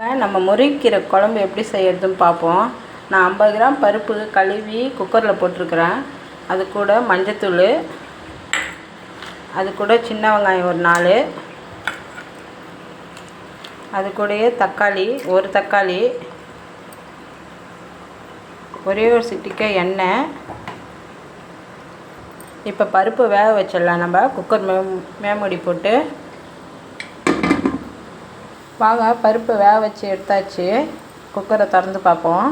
நம்ம முருங்கைக்கீரை குழம்பு எப்படி செய்யறதுன்னு பார்ப்போம். நான் ஐம்பது கிராம் பருப்பு கழுவி குக்கரில் போட்டிருக்கிறேன். அது கூட மஞ்சத்தூள். அது கூட சின்ன வெங்காயம் ஒரு நாலு. அது கூடயே தக்காளி ஒரு தக்காளி. ஒரே ஒரு சிட்டிக்க எண்ணெய். இப்போ பருப்பு வேக வச்சிடலாம். நம்ம குக்கர் மே மேமூடி போட்டு வாங்க பருப்பு வேக வச்சு எடுத்தாச்சு. குக்கரை திறந்து பார்ப்போம்.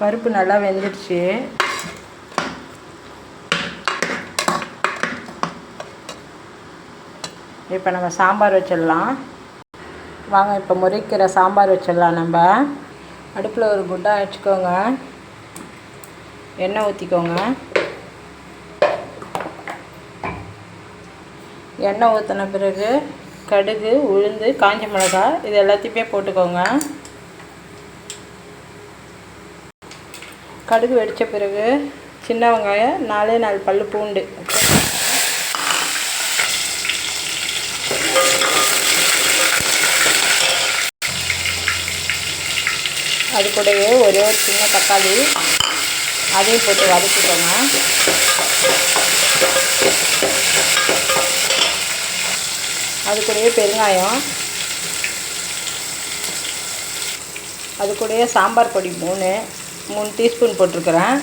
பருப்பு நல்லா வெந்துடுச்சு. இப்போ நம்ம சாம்பார் வச்சிடலாம். வாங்க இப்போ முறிக்கிற சாம்பார் வச்சிடலாம் நம்ம. அடுப்பில் ஒரு குண்டா வச்சுக்கோங்க. எண்ணெய் ஊற்றிக்கோங்க எண்ணெய் ஊற்றின பிறகு கடுகு உளுந்து காஞ்ச மிளகா இது எல்லாத்தையுமே போட்டுக்கோங்க. கடுகு வெடித்த பிறகு சின்ன வெங்காயம் நாலே நாலு பல் பூண்டு. அது கூடவே ஒரே ஒரு சின்ன தக்காளி அதையும் போட்டு வதக்கிக்கோங்க. அது கூடயே பெருங்காயம். அது கூடயே சாம்பார் பொடி மூணு. மூணு டீஸ்பூன் போட்டிருக்கிறேன்.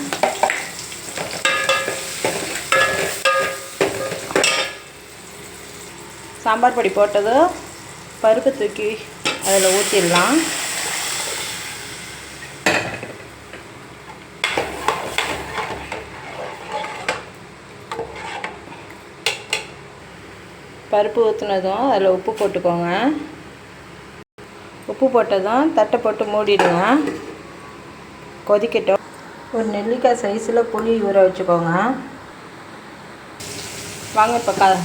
சாம்பார் பொடி போட்டதும் பருப்பு தூக்கி அதில் ஊற்றிடலாம் பருப்பு ஊற்றுனதும் அதில் உப்பு போட்டுக்கோங்க. உப்பு போட்டதும் தட்டை போட்டு மூடிடுங்க. கொதிக்கட்டும். ஒரு நெல்லிக்காய் சைஸில் புளி ஊற வச்சுக்கோங்க. வாங்க இப்போ க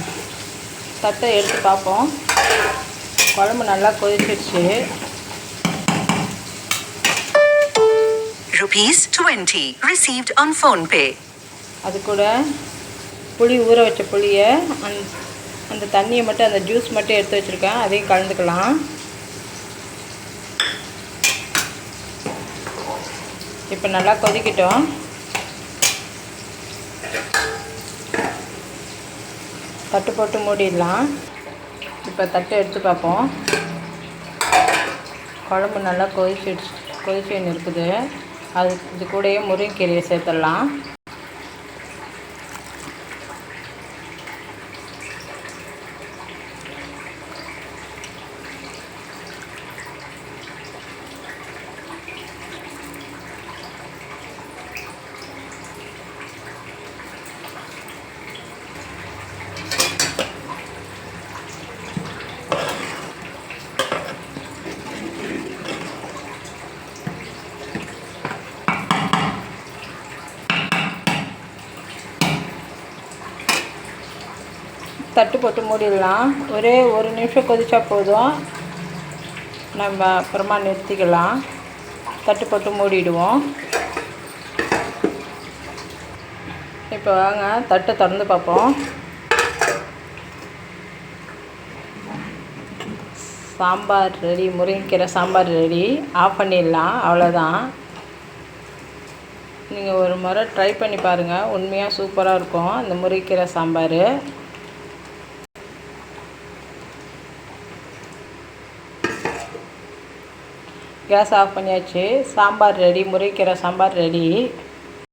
தட்டை எடுத்து பார்ப்போம். குழம்பு நல்லா கொதிச்சிடுச்சு. 20 received on phone pay. அது கூட புளி ஊற வச்ச புளியை அந் அந்த தண்ணியை மட்டும் அந்த ஜூஸ் மட்டும் எடுத்து வச்சுருக்கேன். அதையும் கலந்துக்கலாம். இப்போ நல்லா கொதிக்கட்டும். தட்டு போட்டு மூடிடலாம். இப்போ தட்டு எடுத்து பார்ப்போம். குழம்பு நல்லா கொதிச்சு கொதிச்சு இருக்குது அது இது கூடயே முருங்கைக்கீரையை சேர்த்துடலாம். தட்டு போட்டு மூடிடலாம். ஒரே ஒரு நிமிஷம் கொதிச்சா போதும். நம்ம அப்புறமா நிறுத்திக்கலாம். தட்டு போட்டு மூடிடுவோம். இப்போ வாங்க தட்டை திறந்து பார்ப்போம். சாம்பார் ரெடி முருங்கைக்கீரை சாம்பார் ரெடி. ஆஃப் பண்ணிடலாம் அவ்வளோதான் நீங்கள் ஒரு முறை ட்ரை பண்ணி பாருங்கள் உண்மையாக சூப்பராக இருக்கும் இந்த முருங்கைக்கீரை சாம்பார். கேஸ் ஆஃப் பண்ணியாச்சு. சாம்பார் ரெடி முருங்கைக்கீரை சாம்பார் ரெடி.